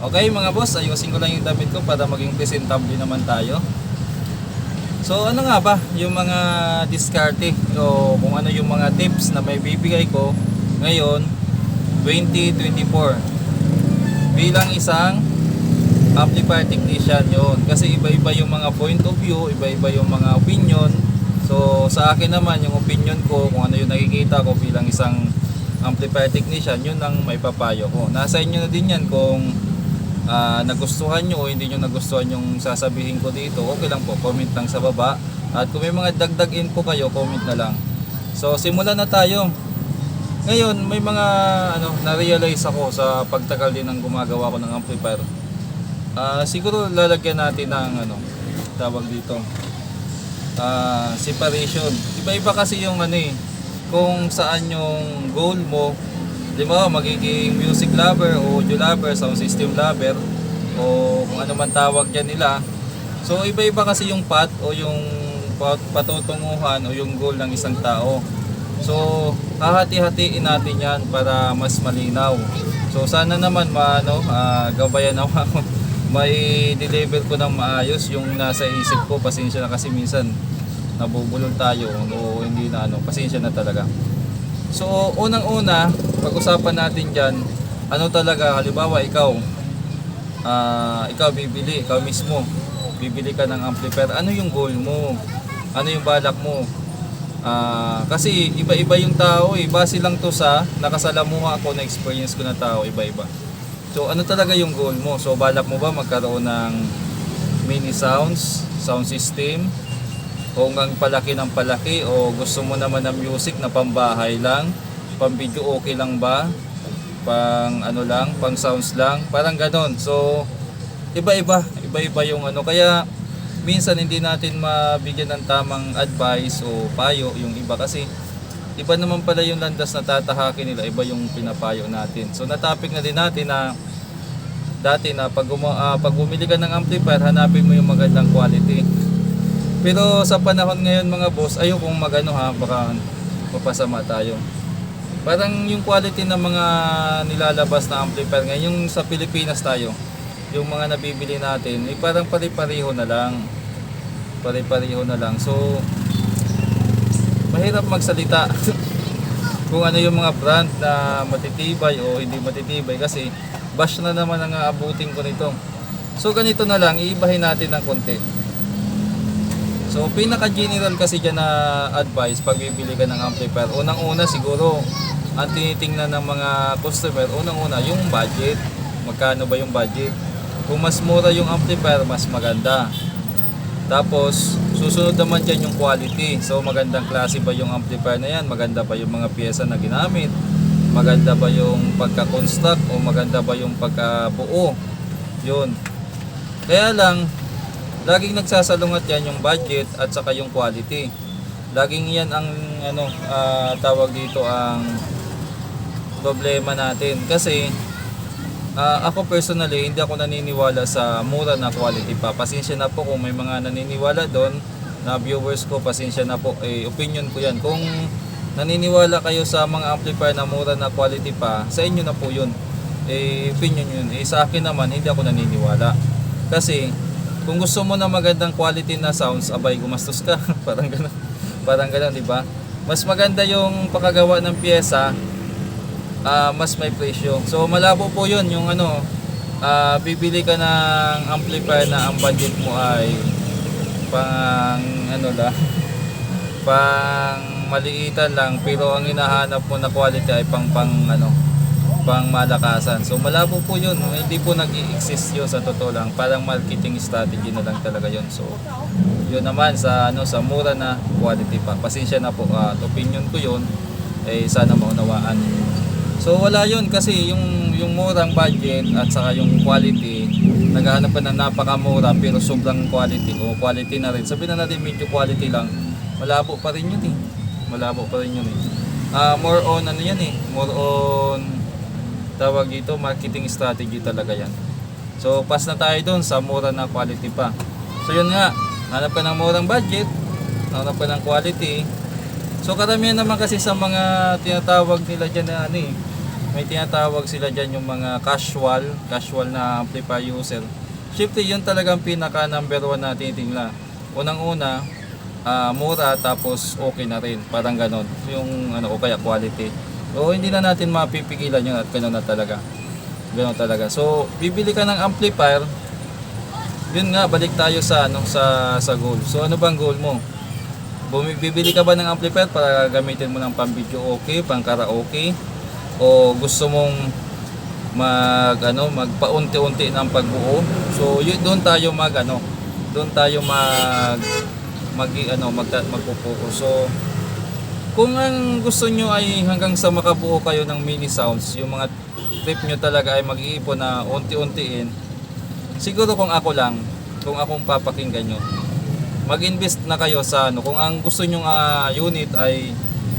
Okay mga boss, ayusin ko lang yung damit ko para maging presentable naman tayo. So ano nga ba yung mga diskarte o kung ano yung mga tips na may bibigay ko ngayon 2024 bilang isang amplifier technician yon kasi iba-iba yung mga point of view, iba-iba yung mga opinion. So sa akin naman yung opinion ko kung ano yung nakikita ko bilang isang amplifier technician, yun ang may papayo ko. Nasa inyo na din yan kung ah, nagustuhan nyo o hindi nyo nagustuhan yung sasabihin ko dito, okay lang po, comment lang sa baba. At kung may mga dagdag info kayo, comment na lang. So simulan na tayo. Ngayon, may mga ano, na-realize ako sa pagtagal din ng gumagawa ko ng amplifier. Ah, siguro lalagyan natin ng ano, tawag dito. Ah, separation. Iba-iba kasi yung ano eh, kung saan yung goal mo. Di ba, magiging music lover audio lover, sound system lover o kung ano man tawag dyan nila. So iba-iba kasi yung path o yung pat- patutunguhan o yung goal ng isang tao. So, hahati-hatiin natin yan para mas malinaw. So, sana naman maano, ah, gabayan ako. May deliver ko ng maayos yung nasa isip ko. Pasensya na kasi minsan nabubulol tayo o hindi na ano, pasensya na talaga. So, unang-una, pag-usapan natin dyan, ano talaga, halimbawa ikaw, ah, ikaw bibili, ikaw mismo, bibili ka ng amplifier, ano yung goal mo? Ano yung balak mo? Ah, kasi iba-iba yung tao eh. Base lang to sa nakasalamuha ako na experience ko na tao, iba-iba. So ano talaga yung goal mo? So balak mo ba magkaroon ng mini sounds, sound system, o hanggang palaki ng palaki o gusto mo naman ng music na pambahay lang, pang video okay lang ba? Pang ano lang, pang sounds lang, parang ganon. So iba-iba, iba-iba yung ano. Kaya minsan hindi natin mabigyan ng tamang advice o payo yung iba kasi iba naman pala yung landas na tatahakin nila, iba yung pinapayo natin. So natapik na din natin na dati na pag, ah, pag bumili ka ng amplifier, hanapin mo yung magandang quality. Pero sa panahon ngayon mga boss, ayokong magano ha, baka mapasama tayo. Parang yung quality ng mga nilalabas na amplifier ngayon, yung sa Pilipinas tayo, yung mga nabibili natin, eh parang pare-pareho na lang. Pare-pareho na lang. So, mahirap magsalita kung ano yung mga brand na matitibay o hindi matitibay kasi bash na naman ang aabutin ko nito. So, ganito na lang, iibahin natin ng konti. So, pinaka-general kasi dyan na advice pag bibili ka ng amplifier. Unang-una siguro, ang tinitingnan ng mga customer, unang-una, yung budget. Magkano ba yung budget? Kung mas mura yung amplifier, mas maganda. Tapos, susunod naman dyan yung quality. So, magandang klase ba yung amplifier na yan? Maganda ba yung mga pyesa na ginamit? Maganda ba yung pagka-construct o maganda ba yung pagkabuo? Yun. Kaya lang, laging nagsasalungat yan yung budget at saka yung quality. Laging yan ang ano ah, tawag dito ang problema natin kasi ah, ako personally hindi ako naniniwala sa mura na quality pa. Pasensya na po kung may mga naniniwala doon na viewers ko, pasensya na po. Eh, opinion ko yan. Kung naniniwala kayo sa mga amplifier na mura na quality pa, sa inyo na po yun. Eh, opinion yun. Eh, sa akin naman, hindi ako naniniwala. Kasi, kung gusto mo na magandang quality na sounds, abay, gumastos ka. parang gano'n. Parang gano'n, di ba? Mas maganda yung pakagawa ng pyesa, ah, mas may presyo. So, malabo po yun. Yung ano, ah, bibili ka ng amplifier na ang budget mo ay pang ano lang, pang maliitan lang pero ang hinahanap mo na quality ay pang pang ano pang malakasan. So malabo po 'yun, hindi po nag-exist 'yun sa totoo lang. Parang marketing strategy na lang talaga 'yun. So 'yun naman sa ano sa mura na quality pa. Pasensya na po at opinion ko 'yun eh sana maunawaan. So wala 'yun kasi yung yung murang budget at saka yung quality naghahanap ka ng napakamura pero sobrang quality o quality na rin. Sabihin na natin medyo quality lang. Malabo pa rin 'yun eh. Malabo pa rin 'yun eh. Ah, more on ano 'yan eh. More on tawag dito marketing strategy talaga yan so pass na tayo dun sa mura na quality pa so yun nga hanap ka ng murang budget hanap ka ng quality so karamihan naman kasi sa mga tinatawag nila dyan na ano eh may tinatawag sila dyan yung mga casual, casual na amplifier user. Siyempre, yun talagang pinaka number one na tinitingnan. Unang-una, ah, mura tapos okay na rin. Parang ganon. Yung ano, o kaya quality. So, hindi na natin mapipigilan yun at ganon na talaga. Ganon talaga. So, bibili ka ng amplifier, yun nga, balik tayo sa ano sa sa goal. So ano bang goal mo? Bumi- Bibili ka ba ng amplifier para gamitin mo ng pang video okay, pang karaoke o gusto mong mag ano, magpaunti-unti ng pagbuo. So yun doon tayo mag ano, doon tayo mag mag ano mag magpo-focus. So kung ang gusto nyo ay hanggang sa makabuo kayo ng mini sounds, yung mga trip nyo talaga ay mag-iipon na unti-untiin, siguro kung ako lang, kung akong papakinggan nyo, mag-invest na kayo sa ano, kung ang gusto nyong ah, unit ay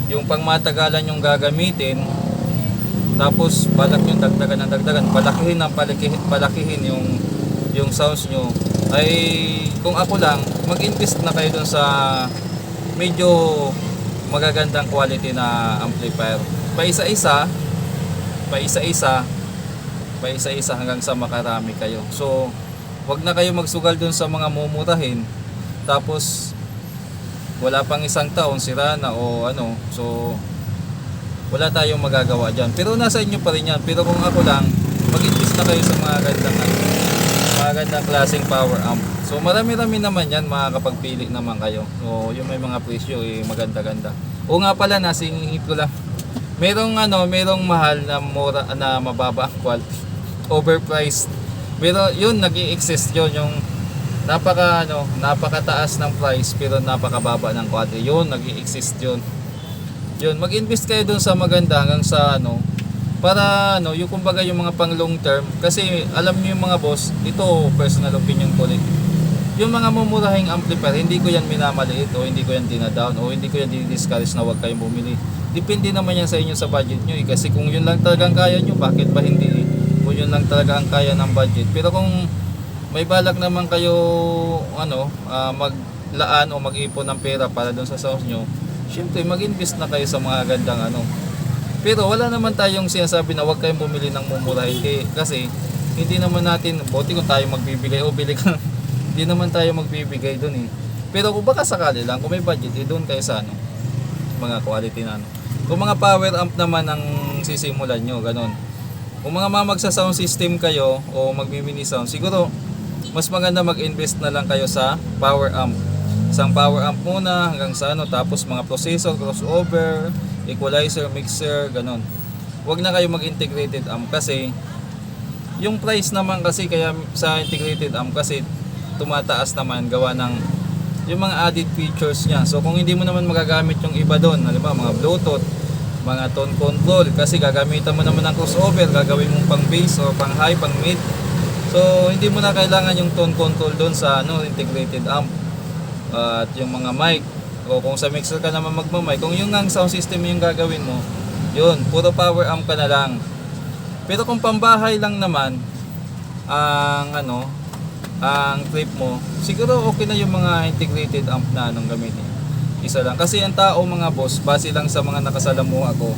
yung pangmatagalan yung gagamitin, tapos balak yung dagdagan ng dagdagan, palakihin ng palakihin, palakihin yung yung sounds nyo, ay kung ako lang, mag-invest na kayo dun sa medyo magagandang quality na amplifier. Pa isa-isa, pa isa-isa, pa isa-isa hanggang sa makarami kayo. So, wag na kayo magsugal dun sa mga mumurahin. Tapos, wala pang isang taon, sira na o ano. So, wala tayong magagawa dyan. Pero nasa inyo pa rin yan. Pero kung ako lang, mag-invest na kayo sa mga gandang ano, mga gandang klaseng power amp. So marami-rami naman yan, makakapagpili naman kayo. So yung may mga presyo, eh, maganda-ganda. O nga pala, nasingihip ko lang. Merong ano, merong mahal na mura na mababa ang quality. Overpriced. Pero yun, nag exist yun yung napaka ano, napakataas ng price pero napakababa ng quality. Yun, nag exist yun. Yun, mag-invest kayo dun sa maganda hanggang sa ano, para ano, yung kumbaga yung mga pang long term kasi alam niyo yung mga boss, ito personal opinion ko ulit. Yung mga mumurahing amplifier, hindi ko yan minamaliit o hindi ko yan dinadown o hindi ko yan discourage na huwag kayong bumili. Depende naman yan sa inyo sa budget nyo eh. Kasi kung yun lang talagang kaya nyo, bakit ba hindi? Kung yun lang talaga ang kaya ng budget. Pero kung may balak naman kayo ano, ah, maglaan o mag-ipon ng pera para doon sa source nyo, syempre mag-invest na kayo sa mga gandang ano, pero wala naman tayong sinasabi na huwag kayong bumili ng mumurahin kay- kasi hindi naman natin, buti kung tayo magbibigay o bili ka, hindi naman tayo magbibigay doon eh. Pero kung baka sakali lang, kung may budget, eh doon kayo sa ano, mga quality na ano. Kung mga power amp naman ang sisimulan nyo, ganun. Kung mga mamag sa sound system kayo o magmi-mini sound, siguro mas maganda mag-invest na lang kayo sa power amp. Isang power amp muna hanggang sa ano, tapos mga processor, crossover, equalizer, mixer, ganon. Huwag na kayo mag-integrated amp kasi yung price naman kasi kaya sa integrated amp kasi tumataas naman gawa ng yung mga added features niya. So kung hindi mo naman magagamit yung iba doon, halimbawa mga Bluetooth, mga tone control kasi gagamitan mo naman ng crossover, gagawin mong pang bass or pang high, pang mid. So hindi mo na kailangan yung tone control doon sa ano integrated amp at yung mga mic o kung sa mixer ka naman magmamic kung yung ang sound system yung gagawin mo yun puro power amp ka na lang. Pero kung pambahay lang naman ang ano ang trip mo siguro okay na yung mga integrated amp na anong gamitin. Isa lang. Kasi ang tao mga boss base lang sa mga nakasalamuha ko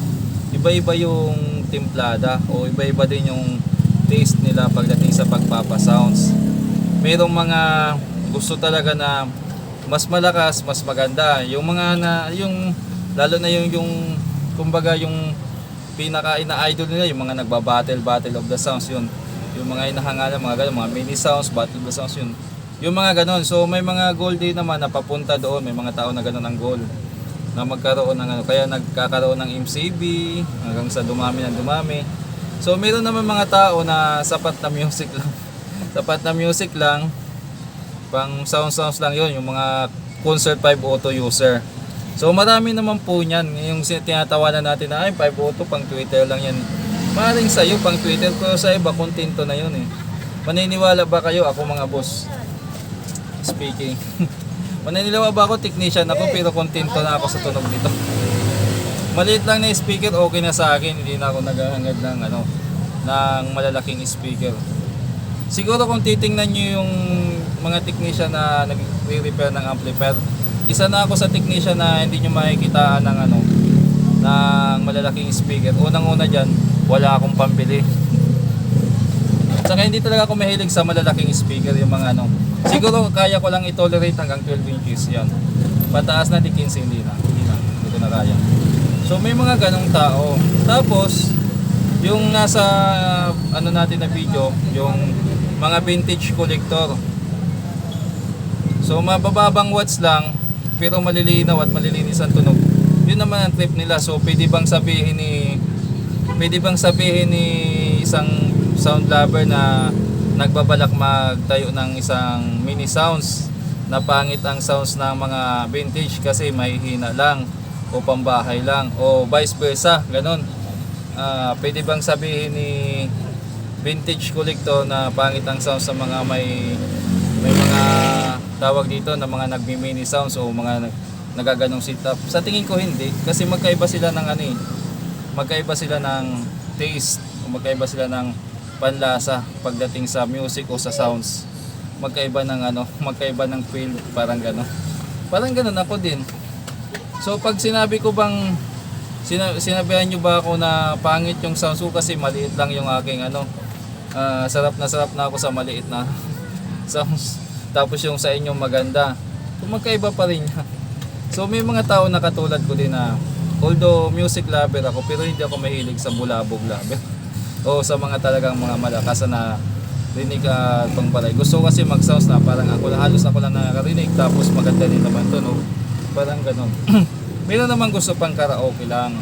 iba-iba yung timplada o iba-iba din yung taste nila pagdating sa pagpapa sounds merong mga gusto talaga na mas malakas, mas maganda. Yung mga na yung lalo na yung yung kumbaga yung pinaka ina-idol nila yung mga nagba-battle battle of the sounds yun. Yung mga inahangalan mga ganun, mga mini sounds, battle of the sounds yun. Yung mga ganun. So may mga goal din naman na papunta doon, may mga tao na ganun ang goal na magkaroon ng ano, kaya nagkakaroon ng MCB hanggang sa dumami ng dumami. So meron naman mga tao na sapat na music lang. sapat na music lang pang sound sounds lang yon yung mga concert 5 auto user. So marami naman po niyan. Yung tinatawanan natin na ay 5 auto pang twitter lang yan. Maaaring sa'yo pang twitter pero sa iba kontento na yun eh. Maniniwala ba kayo? Ako mga boss. Speaking. Maniniwala ba ako? Technician ako pero kontento na ako sa tunog nito. Maliit lang na speaker okay na sa akin. Hindi na ako naghahangad ng ano ng malalaking speaker. Siguro kung titingnan nyo yung mga technician na nagre-repair ng amplifier, isa na ako sa technician na hindi nyo makikita ng ano, ng malalaking speaker. Unang-una dyan, wala akong pambili. Saka hindi talaga ako mahilig sa malalaking speaker yung mga ano. Siguro kaya ko lang i-tolerate hanggang 12 inches yan. Pataas na di 15 hindi na. Hindi na. Hindi ko na kaya. So may mga ganong tao. Tapos yung nasa ano natin na video, yung mga vintage collector. So mabababang watts lang pero malilinaw at malilinis ang tunog. Yun naman ang trip nila. So pwede bang sabihin ni pwede bang sabihin ni isang sound lover na nagbabalak magtayo ng isang mini sounds na pangit ang sounds ng mga vintage kasi may hina lang o pambahay lang o vice versa ganon Ah, pwede bang sabihin ni vintage collector na pangit ang sounds sa mga may may mga tawag dito na mga nagmi-mini sounds o mga nag, nagaganong setup. Sa tingin ko hindi kasi magkaiba sila ng ano eh. Magkaiba sila ng taste o magkaiba sila ng panlasa pagdating sa music o sa sounds. Magkaiba ng ano magkaiba ng feel parang gano'n. Parang gano'n ako din. So pag sinabi ko bang sina, sinabihan nyo ba ako na pangit yung sounds ko kasi maliit lang yung aking ano ah, sarap na sarap na ako sa maliit na sounds tapos yung sa inyo maganda so magkaiba pa rin yan. So may mga tao na katulad ko din na although music lover ako pero hindi ako mahilig sa bulabog lover. O sa mga talagang mga malakas na rinig at pangbalay gusto kasi mag sounds na parang ako halos ako lang nakakarinig tapos maganda din naman to no? Parang ganon meron naman gusto pang karaoke lang.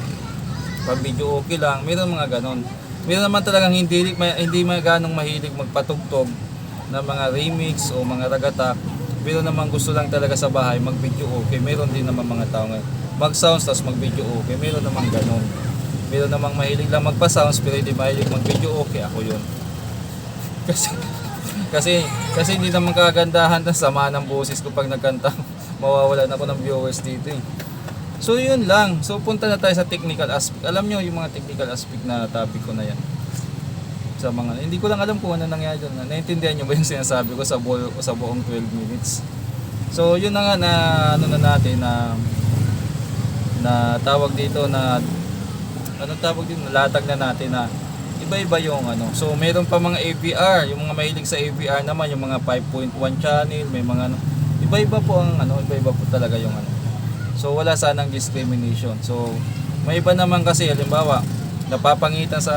Pag video okay lang meron mga ganon meron naman talagang hindi may, hindi ganong mahilig magpatugtog na mga remix o mga ragatak meron naman gusto lang talaga sa bahay mag video okay? Meron din naman mga tao ngayon. Mag sounds tapos mag video okay? Meron naman ganon meron namang mahilig lang magpa-sounds pero hindi mahilig mag-video okay? Ako yun. Kasi kasi kasi hindi naman kagandahan ng sama ng boses ko pag nagkanta. Mawawalan ako ng viewers dito eh. So yun lang. So punta na tayo sa technical aspect. Alam nyo yung mga technical aspect na topic ko na yan sa mga hindi ko lang alam kung ano nangyari doon naintindihan nyo ba yung sinasabi ko sa buo, sa buong 12 minutes so yun na nga na ano na natin na na tawag dito na anong tawag din, nalatag na natin na iba-iba yung ano. So, meron pa mga AVR, yung mga mahilig sa AVR naman, yung mga 5.1 channel, may mga ano. Iba-iba po ang ano, iba-iba po talaga yung ano. So, wala sanang discrimination. So, may iba naman kasi, halimbawa, napapangitan sa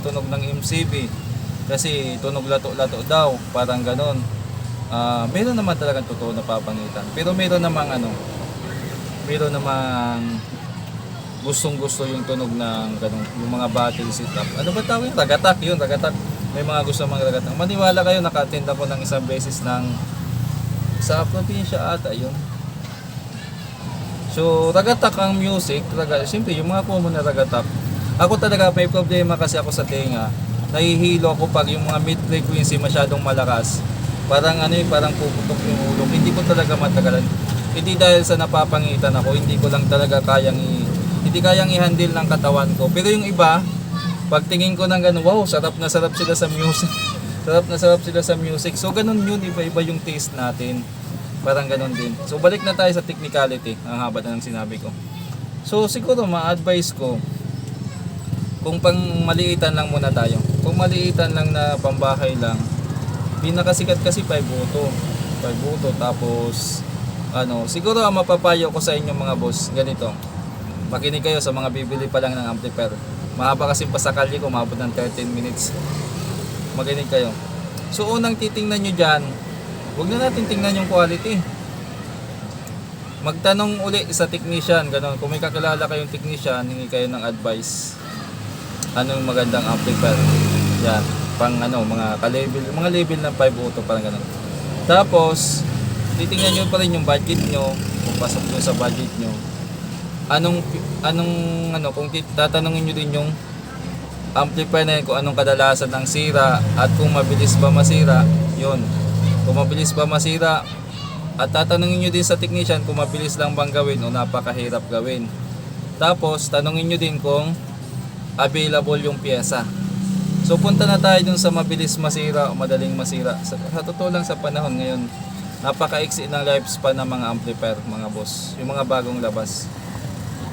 tunog ng MCB kasi tunog lato-lato daw, parang ganon. Ah, meron naman talagang totoo na papangitan. Pero meron namang ano, meron namang gustong gusto yung tunog ng ganun, yung mga battle setup. Ano ba tawag yun? Ragatak yun, ragatak. May mga gusto mga ragatak. Maniwala kayo, naka-attend ako ng isang beses ng sa probinsya ata yun. So, ragatak ang music. Raga, Siyempre, yung mga common na ragatak. Ako talaga may problema kasi ako sa tenga. Nahihilo ako pag yung mga mid frequency masyadong malakas. Parang ano yung parang puputok yung ulo. Hindi ko talaga matagalan. Hindi dahil sa napapangitan ako, hindi ko lang talaga kayang i hindi kayang i-handle ng katawan ko. Pero yung iba, pag tingin ko ng ganun, wow, sarap na sarap sila sa music. sarap na sarap sila sa music. So ganun yun, iba-iba yung taste natin. Parang ganun din. So balik na tayo sa technicality. Ang haba na ng sinabi ko. So siguro ma-advise ko, kung pang maliitan lang muna tayo. Kung maliitan lang na pambahay lang, pinakasikat kasi 5 buto. 5 buto tapos ano, siguro ang mapapayo ko sa inyo mga boss, ganito. Makinig kayo sa mga bibili pa lang ng amplifier. Mahaba kasi pasakali ko, maabot ng 13 minutes. Makinig kayo. So unang titingnan nyo dyan, huwag na natin tingnan yung quality. Magtanong uli sa technician, ganun. Kung may kakilala kayong technician, hingi kayo ng advice. Anong magandang amplifier? Yan, pang ano, mga ka-level, mga level ng 5 auto, parang ganun. Tapos, titingnan nyo pa rin yung budget nyo, kung pasok nyo sa budget nyo. Anong, anong, ano, kung tatanungin nyo din yung amplifier na yun, kung anong kadalasan ng sira, at kung mabilis ba masira, yun. Kung mabilis ba masira, at tatanungin nyo din sa technician kung mabilis lang bang gawin o napakahirap gawin. Tapos, tanungin nyo din kung available yung pyesa. So, punta na tayo dun sa mabilis masira o madaling masira. Sa, sa totoo lang sa panahon ngayon, napaka-exit ng lifespan ng mga amplifier, mga boss. Yung mga bagong labas.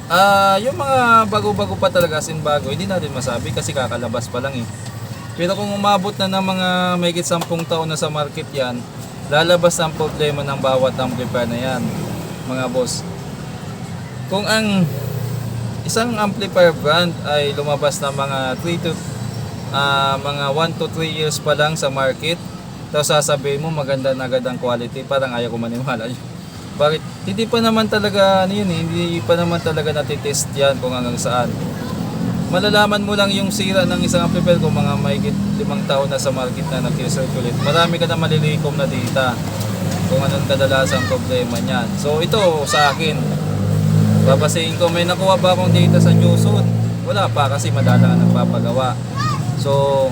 Ah, yung mga bago-bago pa talaga sin bago, hindi natin masabi kasi kakalabas pa lang eh. Pero kung umabot na ng mga mahigit 10 taon na sa market yan, lalabas ang problema ng bawat amplifier na yan, mga boss. Kung ang isang amplifier brand ay lumabas na mga 3 to ah, mga 1 to 3 years pa lang sa market, tapos sasabihin mo maganda na agad ang quality, parang ayaw ko maniwala. Bakit? Hindi pa naman talaga, ano yun eh, hindi pa naman talaga natitest yan kung hanggang saan. Malalaman mo lang yung sira ng isang amplifier kung mga mahigit limang taon na sa market na nag-circulate. Marami ka na malilikom na data kung anong kadalasang problema niyan. So ito sa akin, babasahin ko, may nakuha ba akong data sa Newson? Wala pa kasi madalang ang nagpapagawa. So,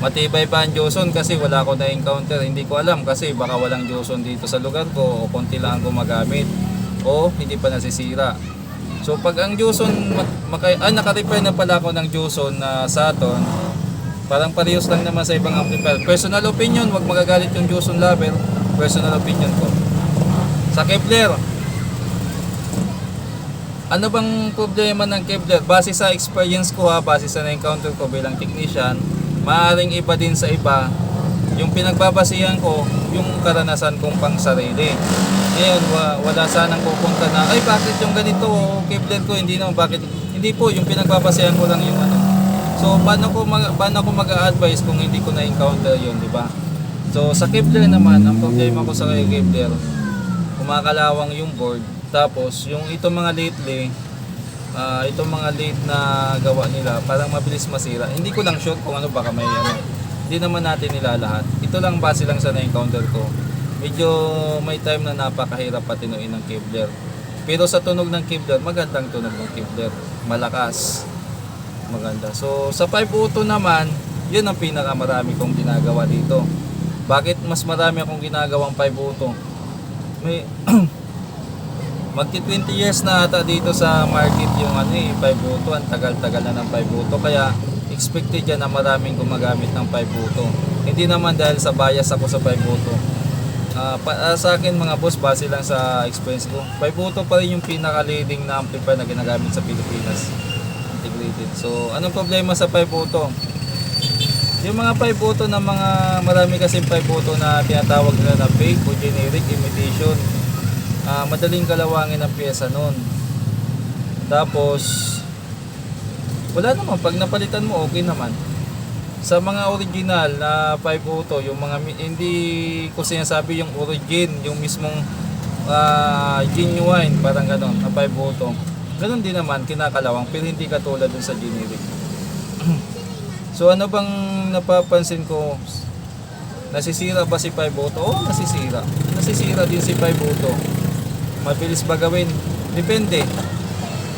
matibay pa ang Joson kasi wala ko na-encounter. Hindi ko alam kasi baka walang Joson dito sa lugar ko o konti lang ang gumagamit o hindi pa nasisira. So, pag ang Joson, makay, ah, naka-repair na pala ako ng Joson na Saturn, parang parehas lang naman sa ibang amplifier. Personal opinion, wag magagalit yung Joson lover. Personal opinion ko. Sa Kepler, ano bang problema ng Kevlar? Base sa experience ko ha, base sa na-encounter ko bilang technician, maaaring iba din sa iba. Yung pinagbabasihan ko, yung karanasan kong pang sarili. Ngayon, wa- wala sanang pupunta na, ay bakit yung ganito, Kevlar ko, hindi naman, bakit? Hindi po, yung pinagbabasihan ko lang yung ano. So, paano ko, mag, paano ko mag-a-advise kung hindi ko na-encounter yun, di ba? So, sa Kevlar naman, ang problema ko sa Kevlar, kumakalawang yung board. Tapos, yung itong mga lately, ah itong mga late na gawa nila, parang mabilis masira. Hindi ko lang sure kung ano baka may ano. Hindi naman natin nila lahat. Ito lang base lang sa na-encounter ko. Medyo may time na napakahirap patinuin ng Kevlar. Pero sa tunog ng Kevlar, magandang tunog ng Kevlar. Malakas. Maganda. So, sa 502 naman, yun ang pinakamarami kong ginagawa dito. Bakit mas marami akong ginagawang 502? May Magti 20 years na ata dito sa market yung ano eh, 5 buto. Ang tagal-tagal na ng 5 buto. Kaya expected yan na maraming gumagamit ng 5 buto. Hindi naman dahil sa bias ako sa 5 buto. Ah, pa, ah, sa akin mga boss, base lang sa experience ko. 5 buto pa rin yung pinaka-leading na amplifier na ginagamit sa Pilipinas. Integrated. So, anong problema sa 5 buto? Yung mga 5 buto na mga marami kasing 5 buto na tinatawag nila na fake o generic imitation ah madaling kalawangin ang pyesa nun. Tapos, wala naman, pag napalitan mo, okay naman. Sa mga original na 502, yung mga, hindi ko sinasabi yung origin, yung mismong ah, genuine, parang ganon, na 502. Ganon din naman, kinakalawang, pero hindi katulad dun sa generic. so ano bang napapansin ko, nasisira ba si 502? Oo, nasisira. Nasisira din si 502 mabilis ba gawin? Depende.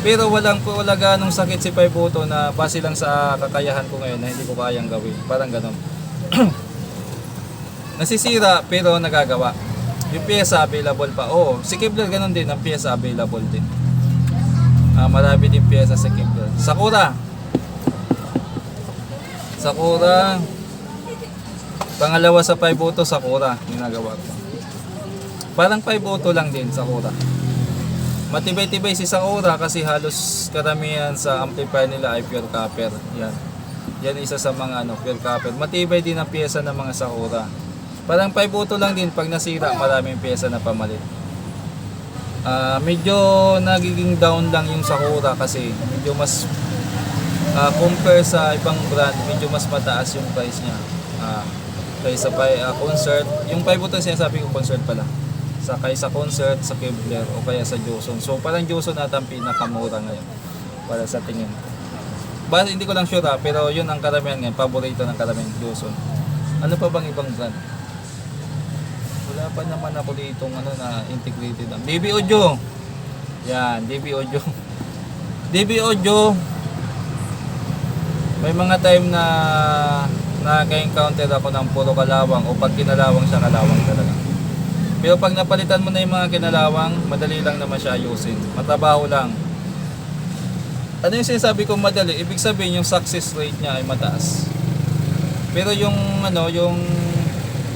Pero walang wala ganong sakit si 5 auto na base lang sa kakayahan ko ngayon na hindi ko kayang gawin. Parang ganon. Nasisira pero nagagawa. Yung pyesa available pa. Oo, si Kevlar ganon din. Ang pyesa available din. Ah, marami din pyesa sa Kevlar. Sakura. Sakura. Pangalawa sa 5 auto, Sakura. Ginagawa ko. Parang 5 auto lang din Sakura. Matibay-tibay si Sakura kasi halos karamihan sa amplifier nila ay pure copper. Yan. Yan isa sa mga ano, pure copper. Matibay din ang pyesa ng mga Sakura. Parang 5 auto lang din pag nasira, maraming pyesa na pamalit. Ah, medyo nagiging down lang yung Sakura kasi medyo mas ah, compare sa ibang brand, medyo mas mataas yung price niya. Ah, kaysa pa ah, concert, yung 5 auto sinasabi ko concert pala sa kaysa concert sa Kevlar o kaya sa Joson. So parang Joson ata ang pinakamura ngayon para sa tingin ko. Ba, hindi ko lang sure ha, pero yun ang karamihan ngayon, paborito ng karamihan Joson. Ano pa bang ibang brand? Wala pa naman ako dito ano na integrated. ang- DB Audio. Yan, DB Audio. DB Audio. May mga time na naka-encounter ako ng puro kalawang o pag kinalawang siya kalawang talaga. Pero pag napalitan mo na yung mga kinalawang, madali lang naman siya ayusin. Matabaho lang. Ano yung sinasabi ko madali? Ibig sabihin yung success rate niya ay mataas. Pero yung ano, yung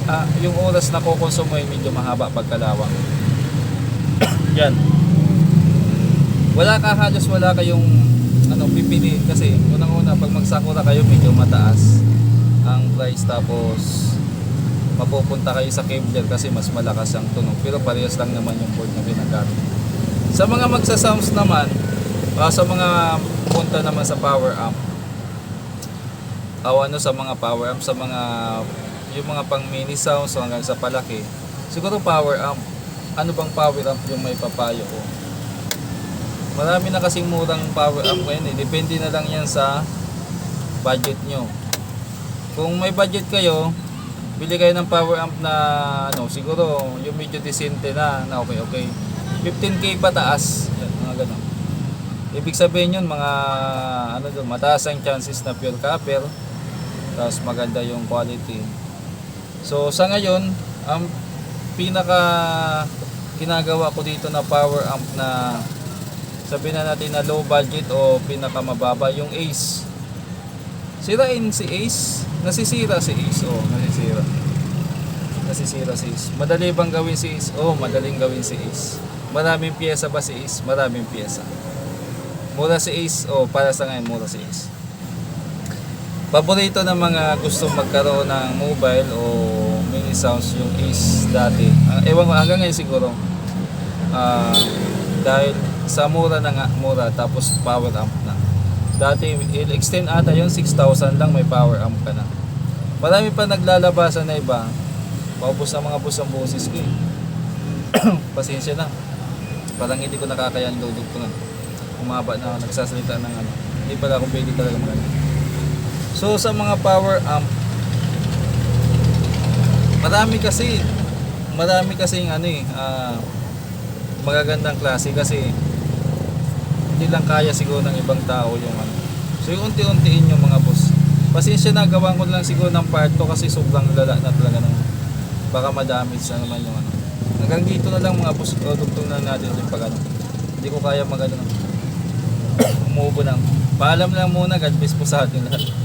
ah, yung oras na kukonsumo ay medyo mahaba pag kalawang. Yan. wala ka halos wala kayong ano pipiliin kasi unang-una pag magsakura kayo medyo mataas ang price tapos mapupunta kayo sa Kevlar kasi mas malakas ang tunog. Pero parehas lang naman yung board na ginagamit. Sa mga magsa-sounds naman ah, sa mga punta naman sa power amp o ano sa mga power amp sa mga yung mga pang mini sounds hanggang sa palaki siguro power amp. Ano bang power amp yung may papayo ko? Marami na kasing murang power amp ngayon eh. Depende na lang yan sa budget nyo. Kung may budget kayo bili kayo ng power amp na ano siguro yung medyo decente na na okay okay. 15k pataas mga ganun. Ibig sabihin yun mga ano doon mataas ang chances na pure copper tapos maganda yung quality. So sa ngayon ang pinaka ginagawa ko dito na power amp na sabihin na natin na low budget o pinaka mababa yung Ace sirain si Ace. Nasisira si Ace. Oh nasisira. Nasisira si Ace. Madali bang gawin si Ace? Oh madaling gawin si Ace. Maraming pyesa ba si Ace? Maraming pyesa mura si Ace? Oh para sa ngayon mura si Ace. Paborito ng mga gusto magkaroon ng mobile o mini sounds yung Ace dati. Ah, ewan ko hanggang ngayon siguro. Ah, dahil sa mura na nga mura tapos power amp na dati il-extend ata yun 6,000 lang may power amp ka na. Marami pa naglalabasan na iba. Paubos na mga bus ang boses ko eh. pasensya na. Parang hindi ko nakakayan dudugtungan umaba na ako nagsasalita ng ano. Hindi pala ako pwede talaga maganda so sa mga power amp marami kasi marami kasing ano eh ah, magagandang klase kasi hindi lang kaya siguro ng ibang tao yung ano. So yung unti-untiin yung mga boss. Pasensya na gawan ko lang siguro ng part ko kasi sobrang lala na talaga ng baka madamage na naman yung ano. Hanggang dito na lang mga boss, o na natin ulit pag ano. Hindi ko kaya mag ano. Umuubo na. Paalam lang muna, God bless po sa atin lahat.